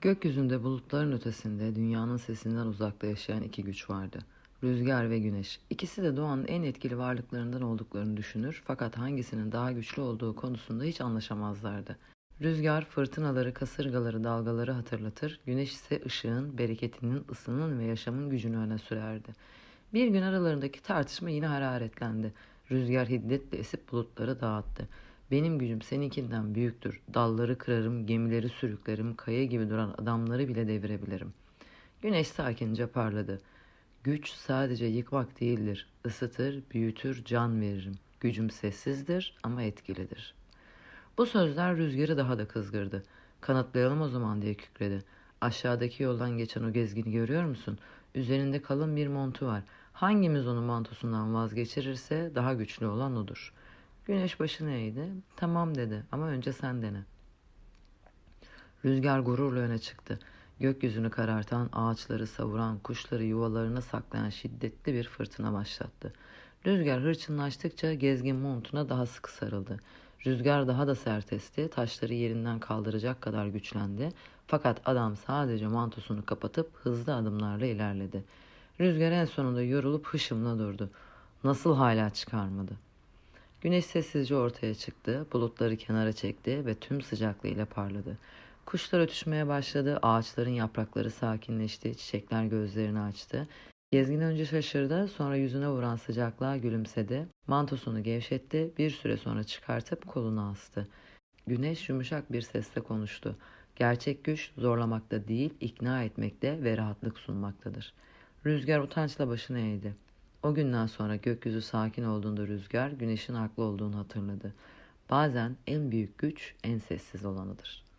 Gökyüzünde bulutların ötesinde dünyanın sesinden uzakta yaşayan iki güç vardı. Rüzgar ve güneş. İkisi de doğanın en etkili varlıklarından olduklarını düşünür fakat hangisinin daha güçlü olduğu konusunda hiç anlaşamazlardı. Rüzgar fırtınaları, kasırgaları, dalgaları hatırlatır, güneş ise ışığın, bereketinin, ısının ve yaşamın gücünü öne sürerdi. Bir gün aralarındaki tartışma yine hararetlendi. Rüzgar hiddetle esip bulutları dağıttı. Benim gücüm seninkinden büyüktür. Dalları kırarım, gemileri sürüklerim, kaya gibi duran adamları bile devirebilirim. Güneş sakince parladı. Güç sadece yıkmak değildir. Isıtır, büyütür, can veririm. Gücüm sessizdir ama etkilidir. Bu sözler rüzgarı daha da kızgırdı. Kanıtlayalım o zaman diye kükredi. Aşağıdaki yoldan geçen o gezgini görüyor musun? Üzerinde kalın bir montu var. Hangimiz onun mantosundan vazgeçirirse daha güçlü olan odur. Güneş başını eğdi. Tamam dedi ama önce sen dene. Rüzgar gururla öne çıktı. Gökyüzünü karartan, ağaçları savuran, kuşları yuvalarına saklayan şiddetli bir fırtına başlattı. Rüzgar hırçınlaştıkça gezgin montuna daha sıkı sarıldı. Rüzgar daha da sert esti, taşları yerinden kaldıracak kadar güçlendi. Fakat adam sadece mantosunu kapatıp hızlı adımlarla ilerledi. Rüzgar en sonunda yorulup hışımla durdu. Nasıl hala çıkarmadı? Güneş sessizce ortaya çıktı, bulutları kenara çekti ve tüm sıcaklığıyla parladı. Kuşlar ötüşmeye başladı, ağaçların yaprakları sakinleşti, çiçekler gözlerini açtı. Gezgin önce şaşırdı, sonra yüzüne vuran sıcaklığa gülümsedi. Mantosunu gevşetti, bir süre sonra çıkartıp koluna astı. Güneş yumuşak bir sesle konuştu. Gerçek güç zorlamakta değil, ikna etmekte ve rahatlık sunmaktadır. Rüzgar utançla başını eğdi. O günden sonra gökyüzü sakin olduğunda rüzgar güneşin haklı olduğunu hatırladı. Bazen en büyük güç en sessiz olanıdır.